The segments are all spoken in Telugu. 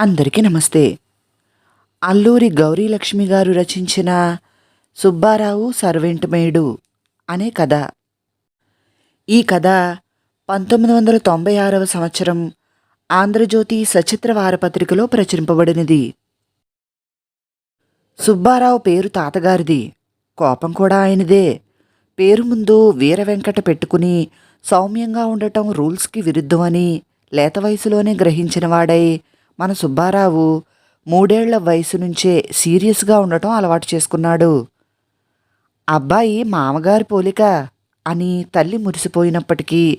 అందరికీ నమస్తే. అల్లూరి గౌరీలక్ష్మి గారు రచించిన సుబ్బారావు సర్వెంట్ మేడు అనే కథ. ఈ కథ పంతొమ్మిది వందల తొంభై ఆరవ సంవత్సరం ఆంధ్రజ్యోతి సచిత్ర వారపత్రికలో ప్రచురింపబడినది. సుబ్బారావు పేరు తాతగారిది. కోపం కూడా ఆయనదే. పేరు ముందు వీర వెంకట పెట్టుకుని సౌమ్యంగా ఉండటం రూల్స్కి విరుద్ధమని లేత వయసులోనే గ్రహించినవాడై మన సుబ్బారావు మూడేళ్ళ వయసు నుంచే సీరియస్గా ఉండటం అలవాటు చేసుకున్నాడు. అబ్బాయి మామగారి పోలిక అని తల్లి మురిసిపోయినప్పటికీ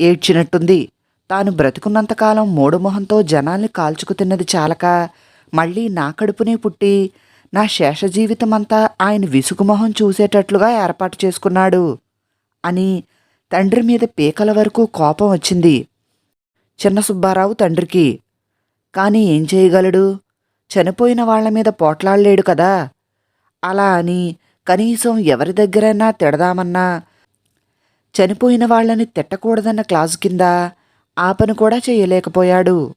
ఏడ్చినట్టుంది. తాను బ్రతుకున్నంతకాలం మూడుమొహంతో జనాల్ని కాల్చుకు తిన్నది చాలక మళ్ళీ నా కడుపునే పుట్టి నా శేష జీవితమంతా ఆయన విసుగుమొహం చూసేటట్లుగా ఏర్పాటు చేసుకున్నాడు అని తండ్రి మీద పీకల వరకు కోపం వచ్చింది. చిన్న సుబ్బారావు తండ్రికి కానీ ఏం చేయగలడు? చనిపోయిన వాళ్ళ మీద పోట్లాడలేడు కదా. అలా అని కనీసం ఎవరి దగ్గరైనా తిడదామన్నా చనిపోయిన వాళ్ళని తిట్టకూడదన్న క్లాసు కింద ఆ పని కూడా చేయలేకపోయాడు.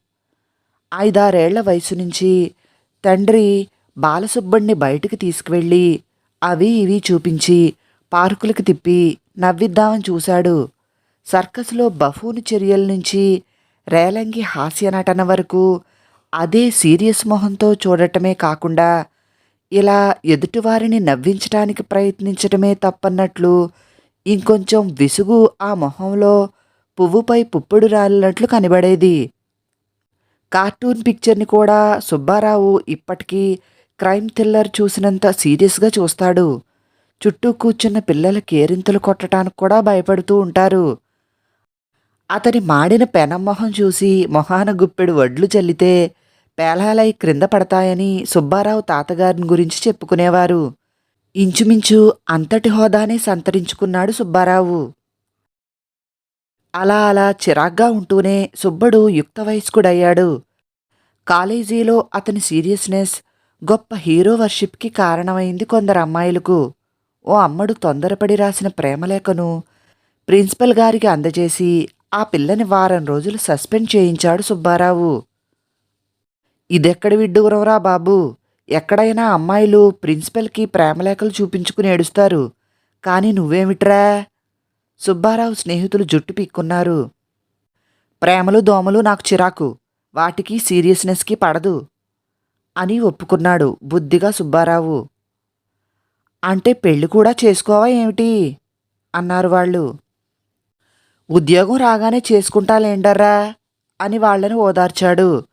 ఐదారేళ్ళ వయసు నుంచి తండ్రి బాలసుబ్బణ్ణి బయటికి తీసుకువెళ్ళి అవి ఇవి చూపించి పార్కులకు తిప్పి నవ్విద్దామని చూశాడు. సర్కస్లో బఫూని చర్యల నుంచి రేలంగి హాస్య నటన వరకు అదే సీరియస్ మొహంతో చూడటమే కాకుండా ఇలా ఎదుటివారిని నవ్వించడానికి ప్రయత్నించటమే తప్పన్నట్లు ఇంకొంచెం విసుగు ఆ మొహంలో పువ్వుపై పుప్పుడు రాలినట్లు కనబడేది. కార్టూన్ పిక్చర్ని కూడా సుబ్బారావు ఇప్పటికీ క్రైమ్ థ్రిల్లర్ చూసినంత సీరియస్గా చూస్తాడు. చుట్టూ కూర్చున్న పిల్లల కేరింతలు కొట్టడానికి కూడా భయపడుతూ ఉంటారు. అతని మాడిన పెనం మొహం చూసి మొహాన గుప్పెడు వడ్లు చల్లితే పేలాలై క్రింద పడతాయని సుబ్బారావు తాతగారిని గురించి చెప్పుకునేవారు. ఇంచుమించు అంతటి హోదానే సంతరించుకున్నాడు సుబ్బారావు. అలా అలా చిరాగ్గా ఉంటూనే సుబ్బడు యుక్త వయస్కుడయ్యాడు కాలేజీలో అతని సీరియస్నెస్ గొప్ప హీరో వర్షిప్కి కారణమైంది కొందరు అమ్మాయిలకు. ఓ అమ్మడు తొందరపడి రాసిన ప్రేమలేఖను ప్రిన్సిపల్ గారికి అందజేసి ఆ పిల్లని వారం రోజులు సస్పెండ్ చేయించాడు సుబ్బారావు. ఇదెక్కడి విడ్డూరంరా బాబు? ఎక్కడైనా అమ్మాయిలు ప్రిన్సిపల్కి ప్రేమలేఖలు చూపించుకుని ఏడుస్తారు. కానీ నువ్వేమిట్రా? సుబ్బారావు స్నేహితులు జుట్టు పిక్కున్నారు. ప్రేమలు దోమలు నాకు చిరాకు. వాటికి సీరియస్నెస్కి పడదు అని ఒప్పుకున్నాడు బుద్ధిగా సుబ్బారావు. అంటే పెళ్ళి కూడా చేసుకోవా ఏమిటి? అన్నారు వాళ్ళు. ఉద్యోగం రాగానే చేసుకుంటాలేండర్రా? అని వాళ్ళని ఓదార్చాడు.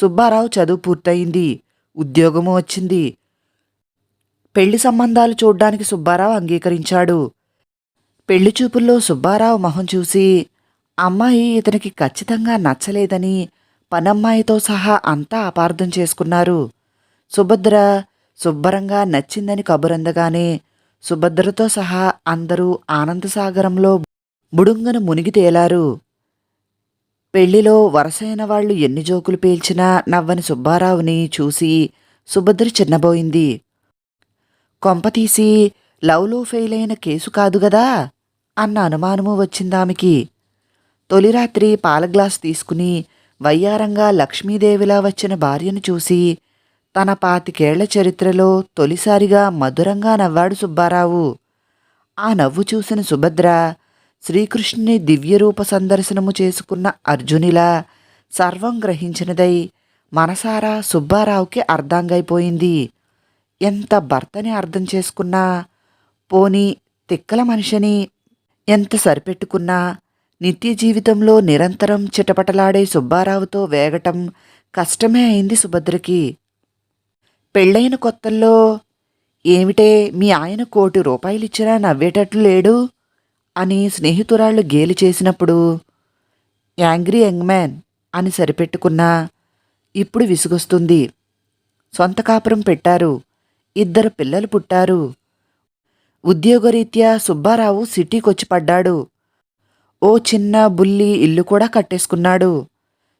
సుబ్బారావు చదువు పూర్తయింది. ఉద్యోగము వచ్చింది. పెళ్ళి సంబంధాలు చూడ్డానికి సుబ్బారావు అంగీకరించాడు. పెళ్ళి చూపుల్లో సుబ్బారావు మొహం చూసి అమ్మాయి ఇతనికి ఖచ్చితంగా నచ్చలేదని పనమ్మాయితో సహా అంతా అపార్థం చేసుకున్నారు. సుభద్ర శుభ్రంగా నచ్చిందని కబురందగానే సుభద్రతో సహా అందరూ ఆనందసాగరంలో బుడుంగన మునిగి తేలారు. పెళ్ళిలో వరసైన వాళ్ళు ఎన్ని జోకులు పేల్చినా నవ్వని సుబ్బారావుని చూసి సుభద్ర చిన్నబోయింది. కొంపతీసి లవ్లో ఫెయిల్ అయిన కేసు కాదు గదా అన్న అనుమానము వచ్చిందామెకి. తొలి రాత్రి పాల గ్లాస్ తీసుకుని వయ్యారంగా లక్ష్మీదేవిలా వచ్చిన భార్యను చూసి తన పాతికేళ్ళ చరిత్రలో తొలిసారిగా మధురంగా నవ్వాడు సుబ్బారావు. ఆ నవ్వు చూసిన సుభద్ర శ్రీకృష్ణుని దివ్యరూప సందర్శనము చేసుకున్న అర్జునిలా సర్వం గ్రహించినదై మనసారా సుబ్బారావుకి అర్ధాంగైపోయింది. ఎంత భర్తని అర్థం చేసుకున్నా పోని తిక్కల మనిషిని ఎంత సరిపెట్టుకున్నా నిత్య జీవితంలో నిరంతరం చిటపటలాడే సుబ్బారావుతో వేగటం కష్టమే అయింది సుభద్రకి. పెళ్ళైన కొత్తల్లో ఏమిటే మీ ఆయన కోటి రూపాయలిచ్చినా నవ్వేటట్లు లేడు? అని స్నేహితురాళ్ళు గేలి చేసినప్పుడు యాంగ్రీ యంగ్ మ్యాన్ అని సరిపెట్టుకున్నా ఇప్పుడు విసుగొస్తుంది. సొంత కాపురం పెట్టారు ఇద్దరు పిల్లలు పుట్టారు. ఉద్యోగరీత్యా సుబ్బారావు సిటీకొచ్చి పడ్డాడు. ఓ చిన్న బుల్లి ఇల్లు కూడా కట్టేసుకున్నాడు.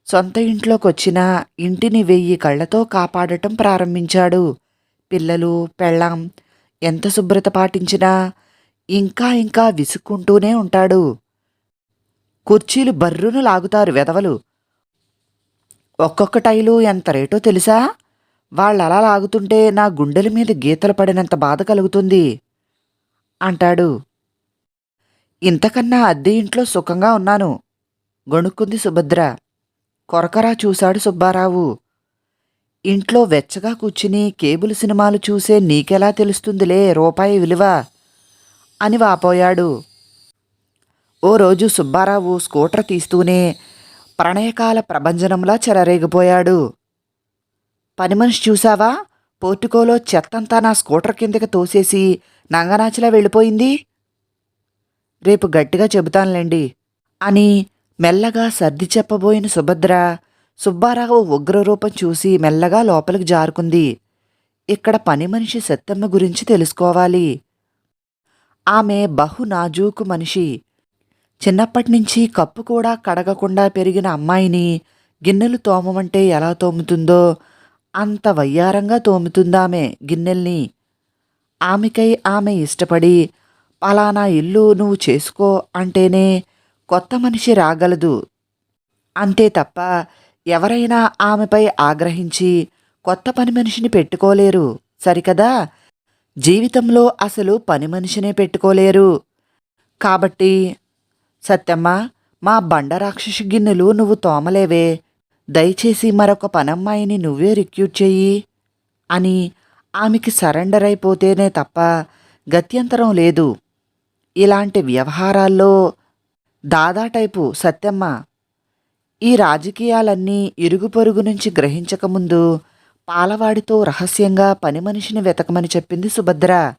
సొంత ఇంట్లోకొచ్చిన ఇంటిని వెయ్యి కళ్ళతో కాపాడటం ప్రారంభించాడు. పిల్లలు పెళ్ళాం ఎంత శుభ్రత పాటించినా ఇంకా ఇంకా విసుక్కుంటూనే ఉంటాడు. కుర్చీలు బర్రును లాగుతారు వెదవలు. ఒక్కొక్క టైలు ఎంత రేటో తెలుసా? వాళ్ళు అలా లాగుతుంటే నా గుండెల మీద గీతలు పడినంత బాధ కలుగుతుంది. అంటాడు. ఇంతకన్నా అద్దె ఇంట్లో సుఖంగా ఉన్నాను. గొణుక్కుంది సుభద్ర. కొరకరా చూశాడు సుబ్బారావు. ఇంట్లో వెచ్చగా కూర్చుని కేబుల్ సినిమాలు చూసే నీకెలా తెలుస్తుందిలే రూపాయి విలువ? అని వాపోయాడు ఓ రోజు సుబ్బారావు స్కూటర్ తీస్తూనే ప్రణయకాల ప్రభంజనంలా చెలరేగిపోయాడు. పని మనిషి చూసావా పోర్టుకోలో చెత్తంతా నా స్కూటర్ కిందకి తోసేసి నంగనాచిలా వెళ్ళిపోయింది. రేపు గట్టిగా చెబుతానులేండి అని మెల్లగా సర్ది చెప్పబోయిన సుభద్ర సుబ్బారావు ఉగ్రరూపం చూసి మెల్లగా లోపలికి జారుకుంది. ఇక్కడ పని మనిషి సత్తమ్మ గురించి తెలుసుకోవాలి. ఆమె బహు నాజూకు మనిషి. చిన్నప్పటినుంచి కప్పు కూడా కడగకుండా పెరిగిన అమ్మాయిని గిన్నెలు తోమమంటే ఎలా తోముతుందో అంత వయ్యారంగా తోముతుందామె గిన్నెల్ని. ఆమెకై ఆమె ఇష్టపడి పలానా ఇల్లు నువ్వు చేసుకో అంటేనే కొత్త మనిషి రాగలదు. అంతే తప్ప ఎవరైనా ఆమెపై ఆగ్రహించి కొత్త పని మనిషిని పెట్టుకోలేరు. సరికదా? జీవితంలో అసలు పని మనిషినే పెట్టుకోలేరు. కాబట్టి సత్యమ్మ మా బండ రాక్షసి గిన్నెలు నువ్వు తోమలేవే. దయచేసి మరొక పనమ్మాయిని నువ్వే రిక్యూట్ చెయ్యి అని ఆమెకి సరెండర్ అయిపోతేనే తప్ప గత్యంతరం లేదు. ఇలాంటి వ్యవహారాల్లో దాదా టైపు సత్యమ్మ ఈ రాజకీయాలన్నీ ఇరుగు పొరుగు నుంచి గ్రహించకముందు పాలవాడితో రహస్యంగా పని మనిషిని వెతకమని చెప్పింది సుభద్ర.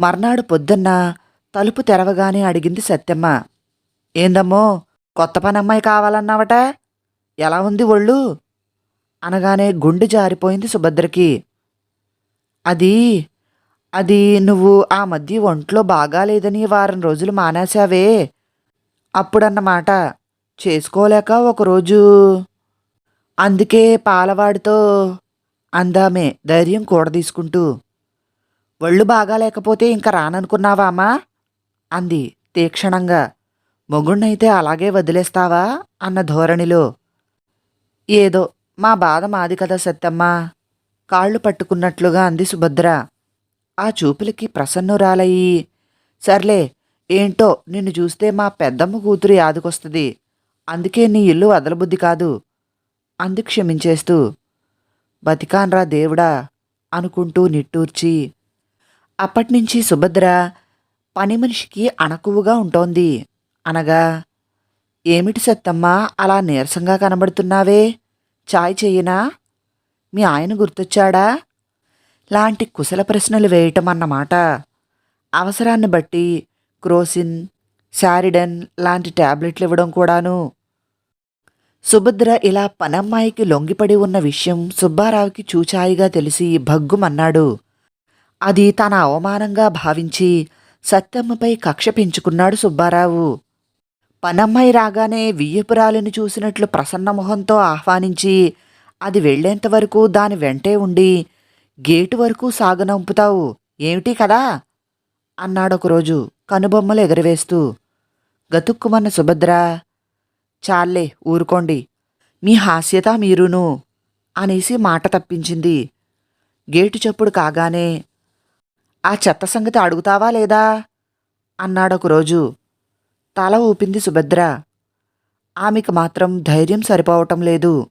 మర్నాడు పొద్దున్న తలుపు తెరవగానే అడిగింది సత్యమ్మ. ఏందమ్మో కొత్త పనమ్మాయి కావాలన్నావట? ఎలా ఉంది ఒళ్ళు? అనగానే గుండె జారిపోయింది సుభద్రకి. అది అది నువ్వు ఆ మధ్య ఒంట్లో బాగాలేదని వారం రోజులు మానేశావే. అప్పుడన్నమాట చేసుకోలేక ఒకరోజు అందుకే పాలవాడితో అందామే ధైర్యం కూడదీసుకుంటూ. ఒళ్ళు బాగాలేకపోతే ఇంకా రాననుకున్నావా అమ్మా? అంది తీక్షణంగా. మొగుణ్ణైతే అలాగే వదిలేస్తావా? అన్న ధోరణిలో. ఏదో మా బాధ మాది కదా సత్తమ్మ కాళ్ళు పట్టుకున్నట్లుగా అంది సుభద్ర. ఆ చూపులకి ప్రసన్నురాలయ్యి. సర్లే ఏంటో నిన్ను చూస్తే మా పెద్దమ్మ కూతురు యాదకొస్తుంది. అందుకే నీ ఇల్లు వదలబుద్ధి కాదు. అంది క్షమించేస్తూ బతికాన్రా దేవుడా అనుకుంటూ నిట్టూర్చి అప్పటినుంచి సుభద్ర పని మనిషికి అణకువగా ఉంటోంది. అనగా ఏమిటి సత్తమ్మా అలా నీరసంగా కనబడుతున్నావే? చాయ్ చెయ్యనా? మీ ఆయన గుర్తొచ్చాడా? లాంటి కుశల ప్రశ్నలు వేయటం అన్నమాట అవసరాన్ని బట్టి క్రోసిన్ శారిడన్ లాంటి ట్యాబ్లెట్లు ఇవ్వడం కూడాను. సుభద్ర ఇలా పనమ్మాయికి లొంగిపడి ఉన్న విషయం సుబ్బారావుకి చూచాయిగా తెలిసి భగ్గుమన్నాడు. అది తన అవమానంగా భావించి సత్తమ్మపై కక్ష పెంచుకున్నాడు సుబ్బారావు. పనమ్మాయి రాగానే వియ్యపురాలిని చూసినట్లు ప్రసన్న మొహంతో ఆహ్వానించి అది వెళ్ళేంతవరకు దాని వెంటే ఉండి గేటు వరకు సాగనంపుతావు ఏమిటి కదా? అన్నాడొకరోజు కనుబొమ్మలు ఎగరవేస్తూ. గతుక్కుమన్న సుభద్ర చాలే ఊరుకోండి. మీ హాస్యత మీరును అనేసి మాట తప్పించింది. గేటు చప్పుడు కాగానే ఆ చెత్త సంగతి అడుగుతావా లేదా? అన్నాడొకరోజు. తల ఊపింది సుభద్ర. ఆమెకు మాత్రం ధైర్యం సరిపోవటం లేదు.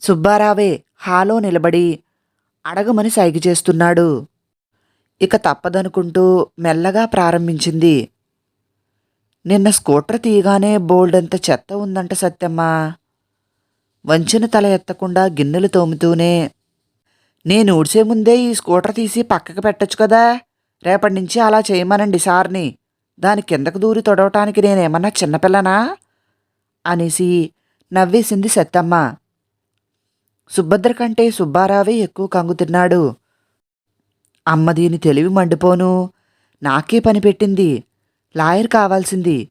సుబ్బారావే హాలో నిలబడి అడగమని సైగ చేస్తున్నాడు. ఇక తప్పదనుకుంటూ మెల్లగా ప్రారంభించింది. నిన్న స్కూటర్ తీయగానే బోల్డంత చెత్త ఉందంట సత్యమ్మా. వంచిన తల ఎత్తకుండా గిన్నెలు తోముతూనే నేను ఊడ్చే ముందే ఈ స్కూటర్ తీసి పక్కకు పెట్టొచ్చు కదా రేపటి నుంచి అలా చేయమనండి సార్ని. దాని కిందకు దూరి తొడవటానికి నేనేమన్నా చిన్నపిల్లనా? అనేసి నవ్వేసింది సత్తమ్మ సుభద్ర కంటే సుబ్బారావే ఎక్కువ కంగుతున్నాడు అమ్మ దీని తెలివి మండిపోను. నాకే పని పెట్టింది. లాయర్ కావాల్సింది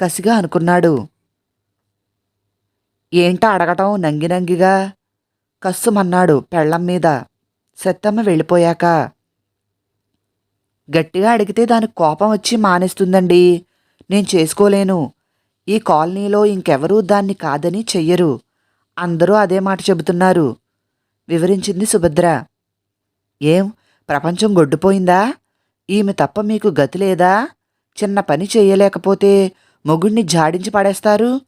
కసిగా అనుకున్నాడు. ఏంట అడగటం నంగినంగిగా కస్సుమన్నాడు పెళ్ళం మీద. సత్తమ్మ వెళ్ళిపోయాక. గట్టిగా అడిగితే దానికి కోపం వచ్చి మానేస్తుందండి. నేను చేసుకోలేను. ఈ కాలనీలో ఇంకెవరూ దాన్ని కాదని చెయ్యరు. అందరూ అదే మాట చెబుతున్నారు. వివరించింది సుభద్ర. ఏం? ప్రపంచం గొడ్డుపోయిందా? ఈమె తప్ప మీకు గతి లేదా? చిన్న పని చేయలేకపోతే మొగుణ్ణి జాడించి పడేస్తారు?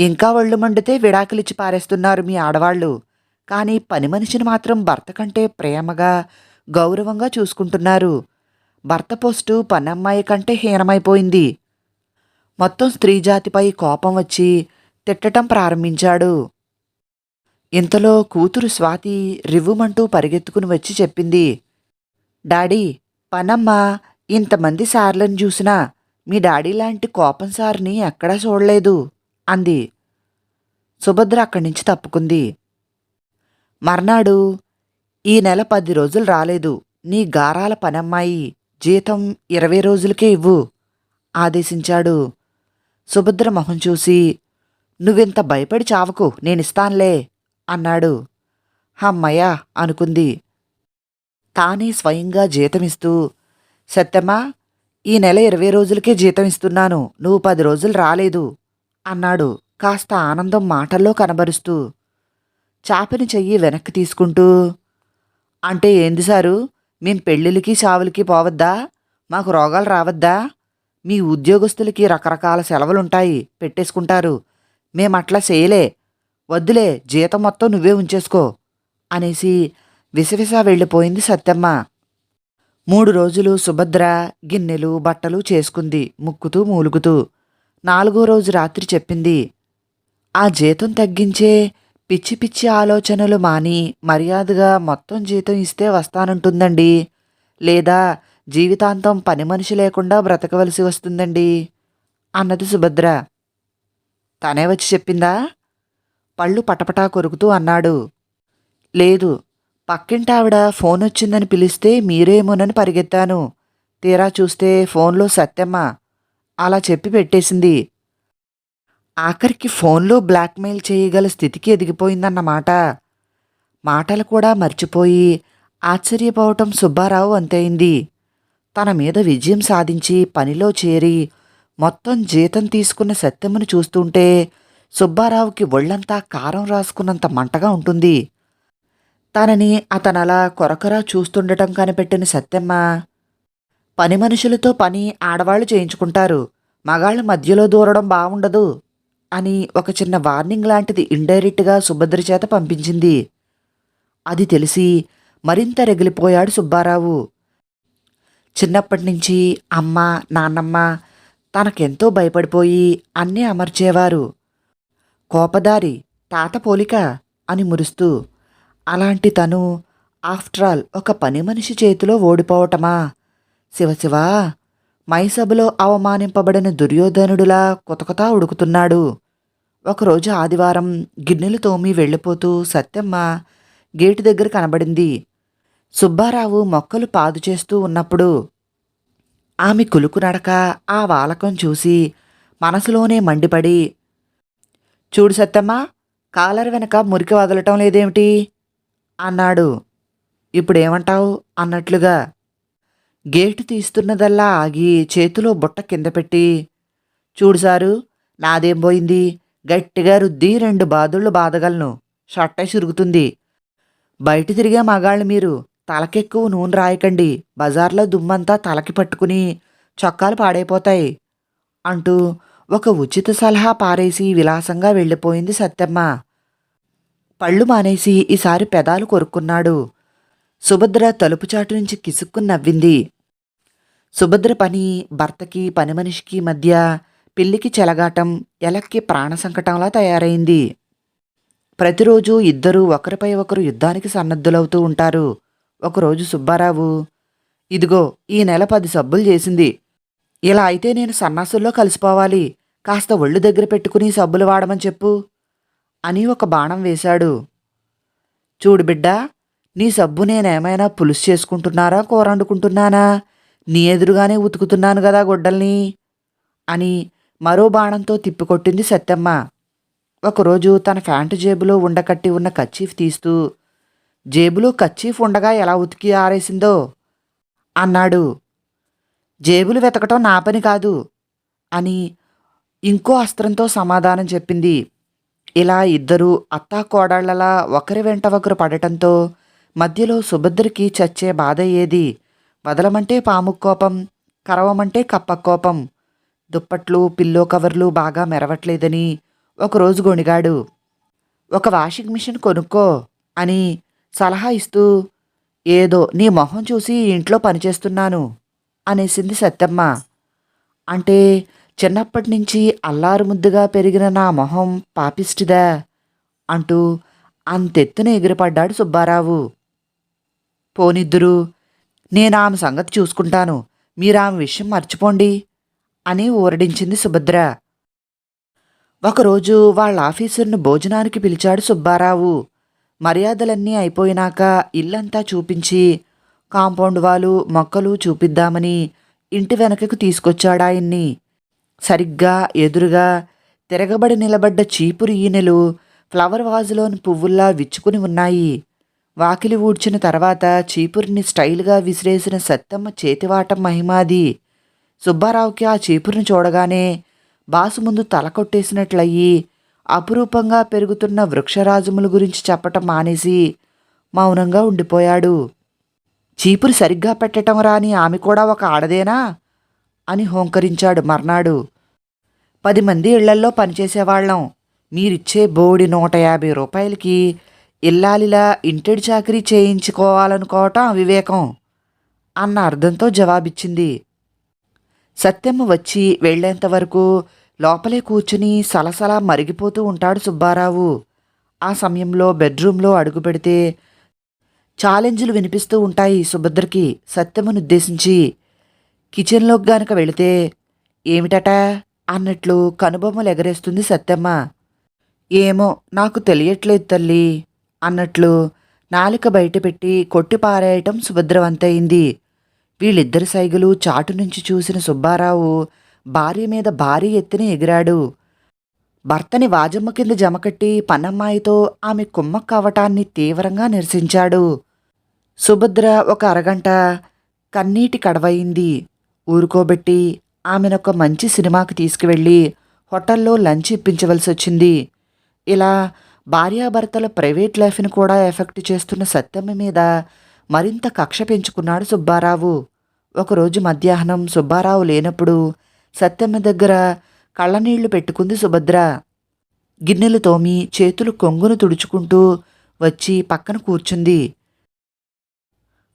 ఇంకా ఒళ్ళు మండితే విడాకులిచ్చి పారేస్తున్నారు మీ ఆడవాళ్ళు. కానీ పని మనిషిని మాత్రం భర్త కంటే ప్రేమగా గౌరవంగా చూసుకుంటున్నారు. భర్త పోస్టు పనమ్మాయి కంటే హీనమైపోయింది. మొత్తం స్త్రీ జాతిపై కోపం వచ్చి తిట్టటం ప్రారంభించాడు. ఇంతలో కూతురు స్వాతి రివ్వుమంటూ పరిగెత్తుకుని వచ్చి చెప్పింది డాడీ పనమ్మ ఇంతమంది సార్లను చూసినా మీ డాడీ లాంటి కోపం సార్ని ఎక్కడా చూడలేదు అంది. సుభద్ర అక్కడి నుంచి తప్పుకుంది. మర్నాడు ఈ నెల పది రోజులు రాలేదు. నీ గారాల పనమ్మాయి జీతం ఇరవై రోజులకే ఇవ్వు ఆదేశించాడు. సుభద్ర మొహం చూసి నువ్వింత భయపడి చావకు నేనిస్తాన్లే అన్నాడు. హమ్మయ్య అనుకుంది. తానే స్వయంగా జీతమిస్తూ సత్యమ్మా ఈ నెల ఇరవై రోజులకే జీతం ఇస్తున్నాను. నువ్వు పది రోజులు రాలేదు. అన్నాడు. కాస్త ఆనందం మాటల్లో కనబరుస్తూ. చాపని చెయ్యి వెనక్కి తీసుకుంటూ. అంటే ఏంది సారు? మేం పెళ్ళిళ్ళకి చావులకి పోవద్దా? మాకు రోగాలు రావద్దా? మీ ఉద్యోగస్తులకి రకరకాల సెలవులుంటాయి. పెట్టేసుకుంటారు. మేమట్లా చేయలే. వద్దులే జీతం మొత్తం నువ్వే ఉంచేసుకో. అనేసి విసవిసా వెళ్ళిపోయింది సత్యమ్మ. మూడు రోజులు సుభద్ర గిన్నెలు బట్టలు చేసుకుంది ముక్కుతూ మూలుగుతూ. నాలుగో రోజు రాత్రి చెప్పింది ఆ జీతం తగ్గించే పిచ్చి పిచ్చి ఆలోచనలు మాని మర్యాదగా మొత్తం జీతం ఇస్తే వస్తానంటుందండి. లేదా జీవితాంతం పని మనిషి లేకుండా బ్రతకవలసి వస్తుందండి అన్నది సుభద్ర. తనే వచ్చి చెప్పిందా? పళ్ళు పటపటా కొరుకుతూ అన్నాడు. లేదు పక్కింటావిడ ఫోన్ వచ్చిందని పిలిస్తే మీరేమోనని పరిగెత్తాను. తీరా చూస్తే ఫోన్లో సత్యమ్మ. అలా చెప్పి పెట్టేసింది. ఆఖరికి ఫోన్లో బ్లాక్మెయిల్ చేయగల స్థితికి ఎదిగిపోయిందన్నమాట. మాటలు కూడా మర్చిపోయి ఆశ్చర్యపోవటం సుబ్బారావు అంతయింది. తన మీద విజయం సాధించి పనిలో చేరి మొత్తం జీతం తీసుకున్న సత్యమ్మను చూస్తుంటే సుబ్బారావుకి ఒళ్ళంతా కారం రాసుకున్నంత మంటగా ఉంటుంది. తనని అతనలా కొరకరా చూస్తుండటం కనిపెట్టిన సత్యమ్మ పని మనుషులతో పని ఆడవాళ్ళు చేయించుకుంటారు. మగాళ్ళ మధ్యలో దూరడం బావుండదు అని ఒక చిన్న వార్నింగ్ లాంటిది ఇండైరెక్ట్గా సుభద్ర చేత పంపించింది. అది తెలిసి మరింత రెగిలిపోయాడు సుబ్బారావు. చిన్నప్పటి నుంచి అమ్మ నాన్నమ్మ తనకెంతో భయపడిపోయి అన్నీ అమర్చేవారు. కోపదారి తాత పోలిక అని మురుస్తూ అలాంటి తను ఆఫ్టర్ ఆల్ ఒక పని మనిషి చేతిలో ఓడిపోవటమా? శివశివా మైసభలో అవమానింపబడిన దుర్యోధనుడులా కొతకొతా ఉడుకుతున్నాడు. ఒకరోజు ఆదివారం గిన్నెలు తోమి వెళ్ళిపోతూ సత్యమ్మ గేటు దగ్గర కనబడింది. సుబ్బారావు మొక్కలు పాదు చేస్తూ ఉన్నప్పుడు ఆమె కులుకు నడక ఆ వాలకం చూసి మనసులోనే మండిపడి చూడు సత్తమ్మ కాలర్ వెనక మురికి వదలటం లేదేమిటి? అన్నాడు. ఇప్పుడేమంటావు? అన్నట్లుగా గేటు తీస్తున్నదల్లా ఆగి చేతిలో బుట్ట కింద పెట్టి చూడు సారు నాదేం పోయింది? గట్టిగా రుద్ది రెండు బాదుళ్ళు బాదగలను షట్టై సురుగుతుంది బయట తిరిగే మగాళ్ళు మీరు తలకెక్కువ నూనె రాయకండి. బజార్లో దుమ్మంతా తలకి పట్టుకుని చొక్కాలు పాడైపోతాయి అంటూ ఒక ఉచిత సలహా పారేసి విలాసంగా వెళ్ళిపోయింది సత్యమ్మ. పళ్ళు మానేసి ఈసారి పెదాలు కొరుక్కున్నాడు. సుభద్ర తలుపు చాటు నుంచి కిసుక్కుని నవ్వింది. సుభద్ర పని భర్తకి పని మనిషికి మధ్య పిల్లికి చెలగాటం ఎలక్కి ప్రాణ సంకటంలా తయారైంది. ప్రతిరోజు ఇద్దరూ ఒకరిపై ఒకరు యుద్ధానికి సన్నద్ధులవుతూ ఉంటారు. ఒకరోజు సుబ్బారావు ఇదిగో ఈ నెల పది సబ్బులు చేసింది. ఇలా అయితే నేను సన్నాసుల్లో కలిసిపోవాలి. కాస్త ఒళ్ళు దగ్గర పెట్టుకుని సబ్బులు వాడమని చెప్పు. అని ఒక బాణం వేశాడు. చూడు బిడ్డా నీ సబ్బు నేనేమైనా పులుసు చేసుకుంటున్నారా కూర వండుకుంటున్నానా నీ ఎదురుగానే ఉతుకుతున్నాను కదా గుడ్డల్ని అని మరో బాణంతో తిప్పికొట్టింది సత్యమ్మ. ఒకరోజు తన ప్యాంటు జేబులో ఉండకట్టి ఉన్న కచ్చీఫ్ తీస్తూ జేబులో కచ్చీఫ్ ఉండగా ఎలా ఉతికి ఆరేసిందో? అన్నాడు. జేబులు వెతకటం నా పని కాదు అని ఇంకో అస్త్రంతో సమాధానం చెప్పింది. ఇలా ఇద్దరు అత్తా కోడళ్ళలా ఒకరి వెంట ఒకరు పడటంతో మధ్యలో సుభద్రకి చచ్చే బాధ ఏది? వదలమంటే పాము కోపం కరవమంటే కప్ప కోపం దుప్పట్లు పిల్లో కవర్లు బాగా మెరవట్లేదని ఒకరోజు గొణిగాడు. ఒక వాషింగ్ మిషన్ కొనుక్కో అని సలహా ఇస్తూ ఏదో నీ మొహం చూసి ఇంట్లో పనిచేస్తున్నాను అనేసింది సత్యమ్మ. అంటే చిన్నప్పటి నుంచి అల్లారు ముద్దుగా పెరిగిన నా మొహం పాపిష్టిదా అంటూ అంతెత్తున ఎగిరిపడ్డాడు సుబ్బారావు. పోనిద్దురు నేను ఆమె సంగతి చూసుకుంటాను మీరు ఆమె విషయం మర్చిపోండి అని ఊరడించింది సుభద్ర. ఒకరోజు వాళ్ళ ఆఫీసర్ను భోజనానికి పిలిచాడు సుబ్బారావు. మర్యాదలన్నీ అయిపోయినాక ఇల్లంతా చూపించి కాంపౌండ్ వాళ్ళు మొక్కలు చూపిద్దామని ఇంటి వెనకకు తీసుకొచ్చాడాయన్ని. సరిగ్గా ఎదురుగా తిరగబడి నిలబడ్డ చీపురు ఈనెలు ఫ్లవర్ వాజులోని పువ్వుల్లా విచ్చుకుని ఉన్నాయి. వాకిలి ఊడ్చిన తర్వాత చీపురిని స్టైల్గా విసిరేసిన సత్తమ్మ చేతివాటం మహిమాది. సుబ్బారావుకి ఆ చీపురుని చూడగానే బాసు ముందు తల కొట్టేసినట్లయి అపురూపంగా పెరుగుతున్న వృక్షరాజముల గురించి చెప్పటం మానేసి మౌనంగా ఉండిపోయాడు. చీపురు సరిగ్గా పెట్టటం రాని ఆమె కూడా ఒక ఆడదేనా? అని హోంకరించాడు మర్నాడు. పది మంది ఇళ్ళల్లో పనిచేసేవాళ్ళం. మీరిచ్చే బోడి నూట యాభై రూపాయలకి ఇల్లాలిలా ఇంటెడి చాకరీ చేయించుకోవాలనుకోవటం అవివేకం అన్న అర్థంతో జవాబిచ్చింది. సత్యమ్మ వచ్చి వెళ్ళేంతవరకు లోపలే కూర్చుని సలసలా మరిగిపోతూ ఉంటాడు సుబ్బారావు. ఆ సమయంలో బెడ్రూమ్లో అడుగుపెడితే ఛాలెంజ్లు వినిపిస్తూ ఉంటాయి సుభద్రకి సత్యమ్మను ఉద్దేశించి. కిచెన్లోకి గనక వెళితే ఏమిటట? అన్నట్లు కనుబొమ్మలు ఎగరేస్తుంది సత్యమ్మ. ఏమో నాకు తెలియట్లేదు తల్లి అన్నట్లు నాలిక బయటపెట్టి కొట్టి పారేయటం సుభద్రవంతయింది. వీళ్ళిద్దరి సైగలు చాటు నుంచి చూసిన సుబ్బారావు భార్య మీద భారీ ఎత్తున ఎగిరాడు. భర్తని వాజమ్మ కింద జమకట్టి పన్నమ్మాయితో ఆమె కుమ్మ కవటాన్ని తీవ్రంగా నిరసించాడు. సుభద్ర ఒక అరగంట కన్నీటి కడవయింది. ఊరుకోబెట్టి ఆమెనొక మంచి సినిమాకి తీసుకువెళ్ళి హోటల్లో లంచ్ ఇప్పించవలసి వచ్చింది ఇలా భార్యాభర్తల ప్రైవేట్ లైఫ్ని కూడా ఎఫెక్ట్ చేస్తున్న సత్యమ్మ మీద మరింత కక్ష పెంచుకున్నాడు సుబ్బారావు. ఒకరోజు మధ్యాహ్నం సుబ్బారావు లేనప్పుడు సత్యమ్మ దగ్గర కళ్ళనీళ్ళు పెట్టుకుంది సుభద్ర. గిన్నెలు తోమి చేతులు కొంగును తుడుచుకుంటూ వచ్చి పక్కన కూర్చుంది.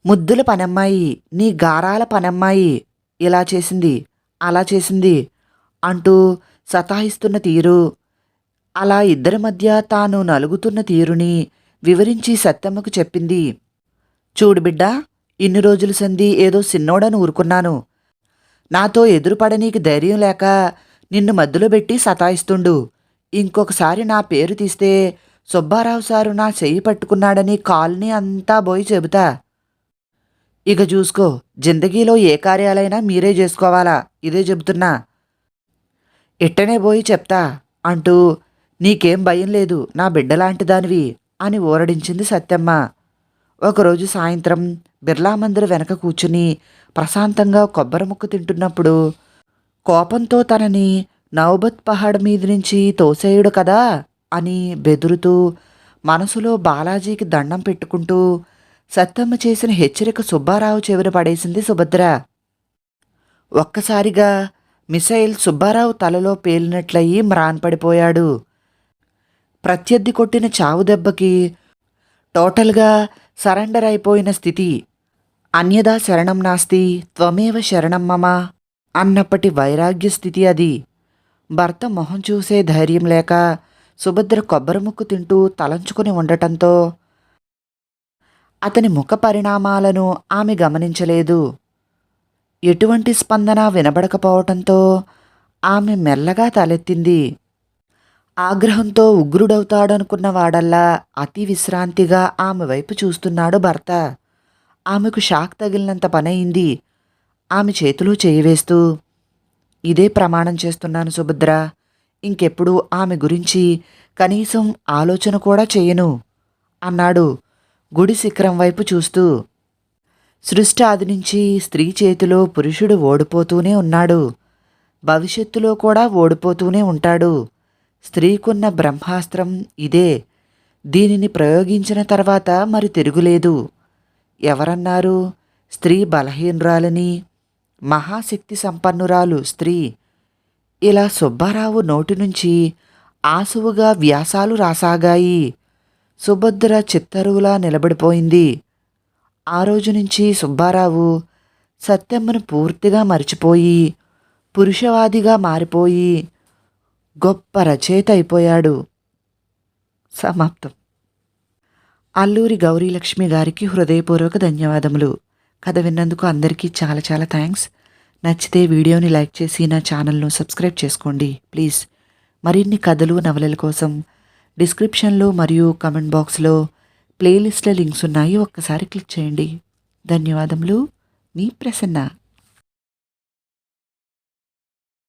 ముద్దుల పనమ్మాయి నీ గారాల పనమ్మాయి ఇలా చేసింది అలా చేసింది అంటూ సతాయిస్తున్న తీరు. అలా ఇద్దరి మధ్య తాను నలుగుతున్న తీరుని వివరించి సత్తమ్మకు చెప్పింది. చూడు బిడ్డ ఇన్ని రోజులు సంధి ఏదో సిన్నోడని ఊరుకున్నాను. నాతో ఎదురుపడనీకి ధైర్యం లేక నిన్ను మధ్యలో పెట్టి సతాయిస్తుండు. ఇంకొకసారి నా పేరు తీస్తే సుబ్బారావు సారు నా చెయ్యి పట్టుకున్నాడని కాలనీ అంతా పోయి చెబుతా. ఇక చూసుకో జిందగీలో ఏ కార్యాలైనా మీరే చేసుకోవాలా? ఇదే చెబుతున్నా. ఇట్టనే పోయి చెప్తా. అంటూ నీకేం భయం లేదు నా బిడ్డలాంటి దానివి అని ఊరడించింది సత్యమ్మ. ఒకరోజు సాయంత్రం బిర్లా మందిర్ వెనక కూర్చుని ప్రశాంతంగా కొబ్బరి ముక్కు తింటున్నప్పుడు కోపంతో తనని నౌబత్ పహాడ్ మీద నుంచి తోసేయుడు కదా అని బెదురుతూ మనసులో బాలాజీకి దండం పెట్టుకుంటూ సత్తమ్మ చేసిన హెచ్చరిక సుబ్బారావు చెవిన పడేసింది సుభద్ర. ఒక్కసారిగా మిసైల్ సుబ్బారావు తలలో పేలినట్లయి మ్రాన్పడిపోయాడు ప్రత్యర్థి కొట్టిన చావు దెబ్బకి టోటల్గా సరెండర్ అయిపోయిన స్థితి. అన్యదా శరణం నాస్తి త్వమేవ శరణం మమ అన్నప్పటి వైరాగ్య స్థితి అది. భర్త మొహం చూసే ధైర్యం లేక సుభద్ర కొబ్బరి ముక్కు తింటూ తలంచుకుని ఉండటంతో అతని ముఖ పరిణామాలను ఆమె గమనించలేదు. ఎటువంటి స్పందన వినబడకపోవటంతో ఆమె మెల్లగా తలెత్తింది. ఆగ్రహంతో ఉగ్రుడవుతాడనుకున్న వాడల్లా అతి విశ్రాంతిగా ఆమె వైపు చూస్తున్నాడు భర్త. ఆమెకు షాక్ తగిలినంత పనయింది. ఆమె చేతిలో చేయివేస్తూ ఇదే ప్రమాణం చేస్తున్నాను సుభద్ర. ఇంకెప్పుడు ఆమె గురించి కనీసం ఆలోచన కూడా చేయను అన్నాడు. గుడి శిఖరం వైపు చూస్తూ సృష్టి ఆది నుంచి స్త్రీ చేతిలో పురుషుడు ఓడిపోతూనే ఉన్నాడు. భవిష్యత్తులో కూడా ఓడిపోతూనే ఉంటాడు. స్త్రీకున్న బ్రహ్మాస్త్రం ఇదే. దీనిని ప్రయోగించిన తర్వాత మరి తిరుగులేదు. ఎవరన్నారు? స్త్రీ బలహీనురాలని మహాశక్తి సంపన్నురాలు స్త్రీ. ఇలా సుబ్బారావు నోటి నుంచి ఆసువుగా వ్యాసాలు రాసాగాయి. సుభద్ర చిత్తరువులా నిలబడిపోయింది. ఆ రోజు నుంచి సుబ్బారావు సత్యమ్మను పూర్తిగా మర్చిపోయి పురుషవాదిగా మారిపోయి గొప్ప రచయిత అయిపోయాడు. సమాప్తం. అల్లూరి గౌరీలక్ష్మి గారికి హృదయపూర్వక ధన్యవాదములు. కథ విన్నందుకు అందరికీ చాలా చాలా థ్యాంక్స్. నచ్చితే వీడియోని లైక్ చేసి నా ఛానల్ను సబ్స్క్రైబ్ చేసుకోండి. ప్లీజ్. మరిన్ని కథలు నవలల కోసం డిస్క్రిప్షన్లో మరియు కమెంట్ బాక్స్లో ప్లేలిస్ట్ల లింక్స్ ఉన్నాయి. ఒక్కసారి క్లిక్ చేయండి. ధన్యవాదములు. మీ ప్రసన్న.